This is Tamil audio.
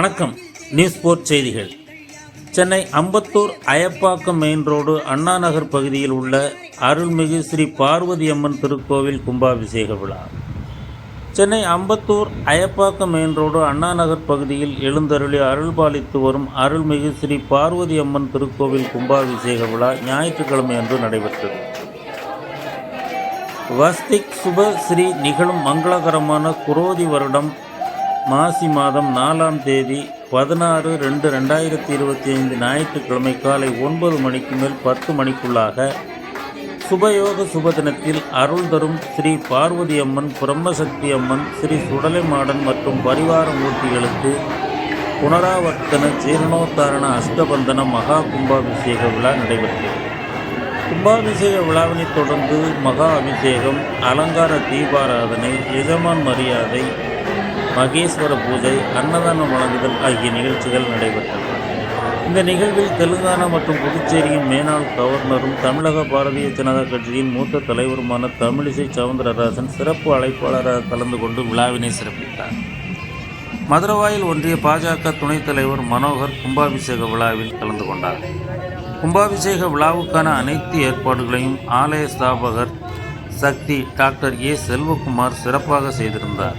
வணக்கம். நியூஸ் போர்ட் செய்திகள். சென்னை அம்பத்தூர் அயப்பாக்கம் மெயின் ரோடு அண்ணா நகர் பகுதியில் உள்ள அருள்மிகு ஸ்ரீ பார்வதி அம்மன் திருக்கோவில் கும்பாபிஷேக விழா. சென்னை அம்பத்தூர் அயப்பாக்கம் மெயின் ரோடு அண்ணா நகர் பகுதியில் எழுந்தருளி அருள்பாலித்து வரும் அருள்மிகு ஸ்ரீ பார்வதி அம்மன் திருக்கோவில் கும்பாபிஷேக விழா ஞாயிற்றுக்கிழமை அன்று நடைபெற்றது. வஸ்திக் சுப ஸ்ரீ நிகழும் மங்களகரமான குரோதி வருடம் மாசி மாதம் நாலாம் தேதி பதினாறு ரெண்டு ரெண்டாயிரத்தி இருபத்தி ஐந்து ஞாயிற்றுக்கிழமை காலை ஒன்பது மணிக்கு மேல் பத்து மணிக்குள்ளாக சுபயோக சுபதினத்தில் அருள் தரும் ஸ்ரீ பார்வதி அம்மன் பிரம்மசக்தி அம்மன் ஸ்ரீ சுடலைமாடன் மற்றும் பரிவார மூர்த்திகளுக்கு புனராவர்த்தன ஜீரணோத்தாரண அஷ்டபந்தன மகா கும்பாபிஷேக விழா நடைபெற்றது. கும்பாபிஷேக விழாவினைத் தொடர்ந்து மகா அபிஷேகம் அலங்கார தீபாராதனை எஜமான் மரியாதை மகேஸ்வர பூஜை அன்னதானம் வழங்குதல் ஆகிய நிகழ்ச்சிகள் நடைபெற்றன. இந்த நிகழ்வில் தெலுங்கானா மற்றும் புதுச்சேரியின் மேனாள் கவர்னரும் தமிழக பாரதிய ஜனதா கட்சியின் மூத்த தலைவருமான தமிழிசை சவுந்தரராஜன் சிறப்பு அழைப்பாளராக கலந்து கொண்டு விழாவினை சிறப்பித்தார். மதுரவாயில் ஒன்றிய பாஜக துணைத் தலைவர் மனோகர் கும்பாபிஷேக விழாவில் கலந்து கொண்டார். கும்பாபிஷேக விழாவுக்கான அனைத்து ஏற்பாடுகளையும் ஆலய ஸ்தாபகர் சக்தி டாக்டர் ஏ செல்வகுமார் சிறப்பாக செய்திருந்தார்.